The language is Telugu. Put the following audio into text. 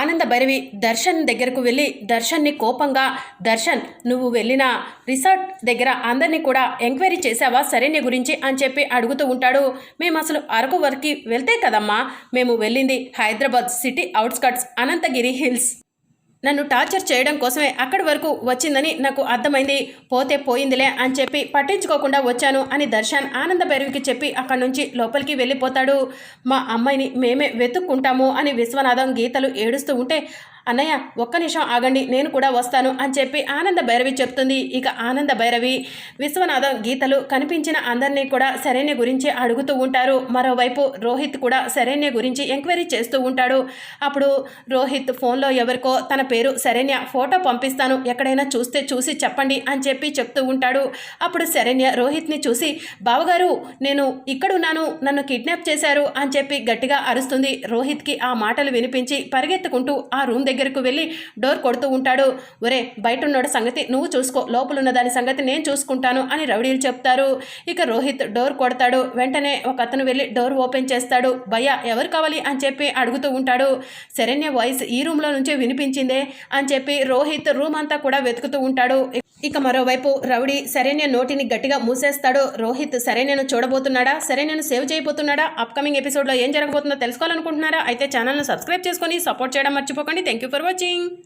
ఆనంద భైరవి దర్శన్ దగ్గరకు వెళ్ళి దర్శన్ని కోపంగా దర్శన్ నువ్వు వెళ్ళిన రిసార్ట్ దగ్గర అందరినీ కూడా ఎంక్వైరీ చేసావా సరైన గురించి అని చెప్పి అడుగుతూ ఉంటాడు. మేము అసలు అరకు వరకు వెళ్తే కదమ్మా? మేము వెళ్ళింది Hyderabad city outskirts Ananthagiri hills. నన్ను టార్చర్ చేయడం కోసమే అక్కడి వరకు వచ్చిందని నాకు అర్థమైంది. పోతే పోయిందిలే అని చెప్పి పట్టించుకోకుండా వచ్చాను అని దర్శన్ ఆనంద భైరవికి చెప్పి అక్కడి నుంచి లోపలికి వెళ్ళిపోతాడు. మా అమ్మాయిని మేమే వెతుక్కుంటాము అని విశ్వనాథం గీతలు ఏడుస్తూ ఉంటే అన్నయ్య ఒక్క నిమిషం ఆగండి నేను కూడా వస్తాను అని చెప్పి ఆనంద భైరవి చెప్తుంది. ఇక ఆనంద భైరవి విశ్వనాథం గీతలు కనిపించిన అందరినీ కూడా శరణ్య గురించి అడుగుతూ ఉంటారు. మరోవైపు రోహిత్ కూడా శరణ్య గురించి ఎంక్వైరీ చేస్తూ ఉంటాడు. అప్పుడు రోహిత్ ఫోన్లో ఎవరికో తన పేరు శరణ్య ఫోటో పంపిస్తాను. ఎక్కడైనా చూస్తే చూసి చెప్పండి అని చెప్పి చెప్తూ ఉంటాడు. అప్పుడు శరణ్య రోహిత్ని చూసి బావగారు నేను ఇక్కడున్నాను నన్ను కిడ్నాప్ చేశారు అని చెప్పి గట్టిగా అరుస్తుంది. రోహిత్కి ఆ మాటలు వినిపించి పరిగెత్తుకుంటూ ఆ రూమ్ దగ్గరకు వెళ్ళి డోర్ కొడుతూ ఉంటాడు. ఒరే బయట ఉన్నాడు సంగతి నువ్వు చూసుకో. లోపల ఉన్న దాని సంగతి నేను చూసుకుంటాను అని రౌడీలు చెప్తారు. ఇక రోహిత్ డోర్ కొడతాడు. వెంటనే ఒక అతను వెళ్ళి డోర్ ఓపెన్ చేస్తాడు. భయ్య ఎవరు కావాలి? అని చెప్పి అడుగుతూ ఉంటాడు. శరణ్య వాయిస్ ఈ రూమ్లో నుంచే వినిపించిందే అని చెప్పి రోహిత్ రూమ్ అంతా కూడా వెతుకుతూ ఉంటాడు. ఇక మరోవైపు రౌడీ శరణ్య నోటిని గట్టిగా మూసేస్తాడు. రోహిత్ శరణ్యను చూడబోతున్నాడా? శరణ్యను సేవ్ చేయబోతున్నాడా? అప్కమింగ్ ఎపిసోడ్లో ఏం జరగబోతుందో తెలుసుకోవాలనుకుంటున్నారా? అయితే ఛానల్ను సబ్స్క్రైబ్ చేసుకొని సపోర్ట్ చేయడం మర్చిపోకండి. Thank you you for watching.